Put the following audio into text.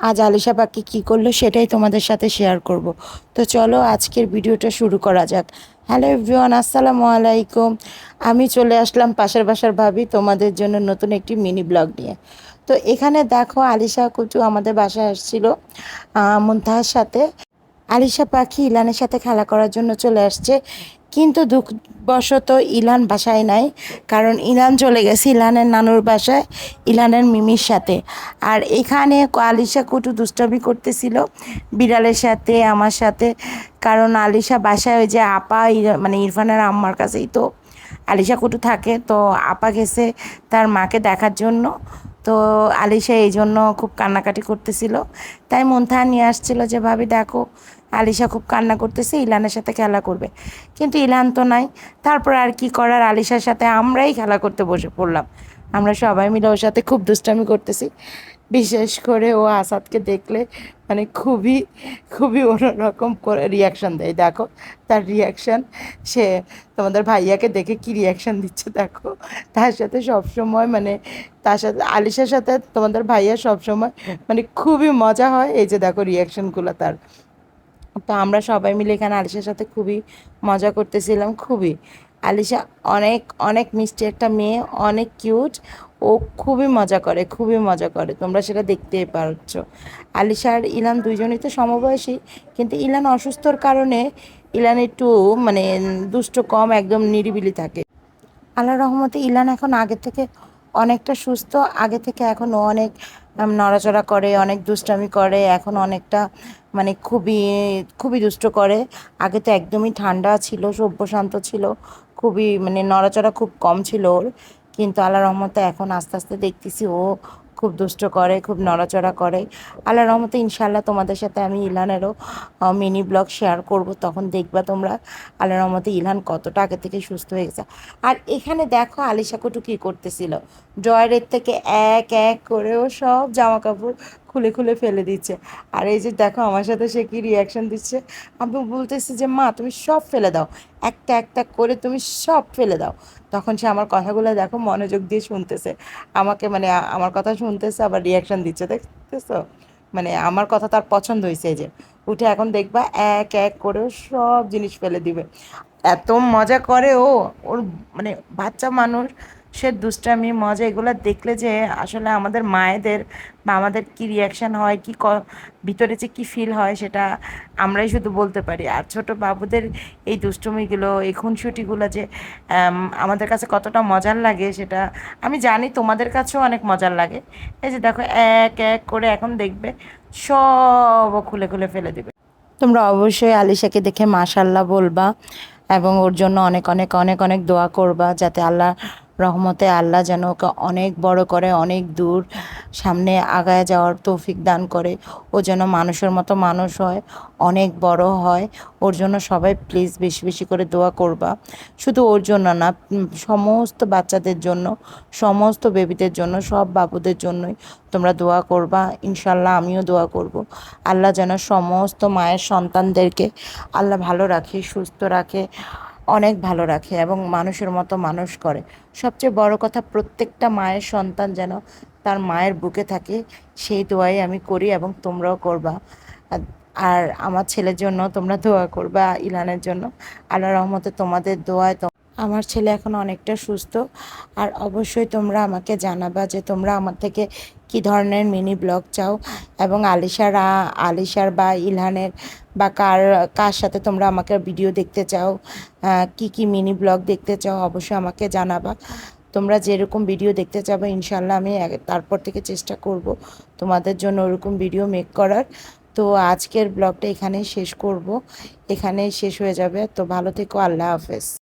আজ আলিশা পাখি কী করল সেটাই তোমাদের সাথে শেয়ার করব। তো চলো আজকের ভিডিওটা শুরু করা যাক। হ্যালো এভরিওয়ান আসসালামু আলাইকুম। আমি চলে আসলাম পাশের বাসার ভাবি তোমাদের জন্য নতুন একটি মিনি ব্লগ নিয়ে। তো এখানে দেখো আলিশা কুচু আমাদের বাসায় আসছিল মুনতাহার সাথে। আলিশা পাখি ইলানের সাথে খেলা করার জন্য চলে আসছে। কিন্তু দুঃখবশত ইলান বাসায় নাই, কারণ ইলান চলে গেছে ইলানের নানুর বাসায়, ইলানের মিমির সাথে। আর এখানে আলিশা কুটু দুষ্টামি করতেছিল বিড়ালের সাথে, আমার সাথে। কারণ আলিশা বাসায় ওই যে আপা মানে ইরফানের আম্মার কাছেই তো আলিশা কুটু থাকে। তো আপা গেছে তার মাকে দেখার জন্য। তো আলিশা এই জন্য খুব কান্নাকাটি করতেছিল। তাই মন্থা নিয়ে আসছিল যে, ভাবি, দেখো, আলিশা খুব কান্না করতেছে, ইলানের সাথে খেলা করবে। কিন্তু ইলান তো নাই। তারপর আর কি করার, আলিশার সাথে আমরাই খেলা করতে বসে পড়লাম। আমরা সবাই মিলে ওর সাথে খুব দুষ্টামি করতেছি। বিশেষ করে ও আসাদকে দেখলে মানে খুবই খুবই অন্যরকম করে রিয়াকশান দেয়। দেখো, তার রিয়াকশান সে তোমাদের ভাইয়াকে দেখে কি রিয়াকশান দিচ্ছে দেখো। তার সাথে সবসময় মানে তার সাথে, আলিশার সাথে তোমাদের ভাইয়া সবসময় মানে খুবই মজা হয়। এই যে দেখো রিয়াকশানগুলো তার। তো আমরা সবাই মিলে এখানে আলিশার সাথে খুবই মজা করতেছিলাম, খুবই। আলিশা অনেক অনেক মিষ্টি একটা মেয়ে, অনেক কিউট। ও খুবই মজা করে, খুবই মজা করে। তোমরা সেটা দেখতেই পারছ। আলিশা আর ইলান দুইজনই তো সমবয়সী, কিন্তু ইলান অসুস্থর কারণে ইলান একটু মানে দুষ্ট কম, একদম নিরিবিলি থাকে। আল্লাহ রহমতে ইলান এখন আগে থেকে অনেকটা সুস্থ। আগে থেকে এখন অনেক নড়াচড়া করে, অনেক দুষ্টামি করে। এখন অনেকটা মানে খুবই খুবই দুষ্ট করে। আগে তো একদমই ঠান্ডা ছিল, সভ্যশান্ত ছিল। খুবই মানে নড়াচড়া খুব কম ছিল ওর। কিন্তু আল্লাহ রহমতে এখন আস্তে আস্তে দেখতেছি ও খুব দুষ্ট করে, খুব নড়াচড়া করে। আল্লাহ রহমতে ইনশাল্লাহ তোমাদের সাথে আমি ইলানেরও মিনি ব্লগ শেয়ার করব। তখন দেখবা তোমরা আল্লাহ রহমতে ইলহান কতটা আগে থেকে সুস্থ হয়ে গেছে। আর এখানে দেখো আলিশা কুটু কী করতেছিল। ড্রয়ারের থেকে এক এক করে ও সব জামা কাপড় খুলে খুলে ফেলে দিচ্ছে। আর এই যে দেখো আমার সাথে সে কি রিয়াকশন দিচ্ছে? আমি বলতেছি যে, মা, তুমি সব ফেলে দাও। একটা একটা করে তুমি সব ফেলে দাও। তখন সে আমার কথাগুলো দেখো মনোযোগ দিয়ে শুনতেছে। আমাকে মানে আমার কথা শুনতেছে, আবার রিয়াকশন দিচ্ছে। দেখতেছো? মানে আমার কথা তার পছন্দ হয়েছে যে। উঠে এখন দেখবা এক এক করে সব জিনিস ফেলে দিবে। এত মজা করে ও, ওর মানে বাচ্চা মানুষ সে দুষ্টামি, মজা, এগুলো দেখলে যে আসলে আমাদের মায়েদের বা আমাদের কি রিয়াকশান হয়, কি ভিতরে যে কি ফিল হয় সেটা আমরাই শুধু বলতে পারি। আর ছোট বাবুদের এই দুষ্টুমিগুলো, এই খুনসুটিগুলো যে আমাদের কাছে কতটা মজার লাগে সেটা আমি জানি তোমাদের কাছেও অনেক মজার লাগে। এই যে দেখো, এক এক করে এখন দেখবে সব খুলে খুলে ফেলে দিবে। তোমরা অবশ্যই আলিশাকে দেখে মাশাল্লাহ বলবা এবং ওর জন্য অনেক অনেক অনেক অনেক দোয়া করবা যাতে আল্লাহ রহমতে আল্লাহ যেন ওকে অনেক বড় করে, অনেক দূর সামনে আগায় যাওয়ার তৌফিক দান করে। ও যেন মানুষের মতো মানুষ হয়, অনেক বড় হয়। ওর জন্য সবাই প্লিজ বেশি বেশি করে দোয়া করবা। শুধু ওর জন্য না সমস্ত বাচ্চাদের জন্য, সমস্ত বেবিদের জন্য, সব বাবুদের জন্যই তোমরা দোয়া করবা। ইনশাল্লাহ আমিও দোয়া করব। আল্লাহ যেন সমস্ত মায়ের সন্তানদেরকে আল্লাহ ভালো রাখে, সুস্থ রাখে। অনেক ভালো রাখে এবং মানুষের মতো মানুষ করে। সবচেয়ে বড় কথা, প্রত্যেকটা মায়ের সন্তান যেন তার মায়ের বুকে থাকে, সেই দোয়াই আমি করি এবং তোমরাও করবা। আর- আমার ছেলের জন্য তোমরা দোয়া করবা ইলানের জন্য। আল্লাহ রহমতে তোমাদের দোয়ায় আমার ছেলে এখন অনেকটা সুস্থ। আর অবশ্যই তোমরা আমাকে জানাবা যে তোমরা আমার থেকে কী ধরনের মিনি ব্লগ চাও। এবং আলিশার আলিশার বা ইলহানের বা কার কার সাথে তোমরা আমাকে ভিডিও দেখতে চাও কি কি মিনি ব্লগ দেখতে চাও, অবশ্যই আমাকে জানাবা। তোমরা যেরকম ভিডিও দেখতে চাবে ইনশাল্লাহ আমি তারপর থেকে চেষ্টা করব তোমাদের জন্য ওরকম ভিডিও মেক করার। তো আজকের ব্লগটা এখানেই শেষ করব। এখানেই শেষ হয়ে যাবে। তো ভালো থেকো, আল্লাহ হাফেজ।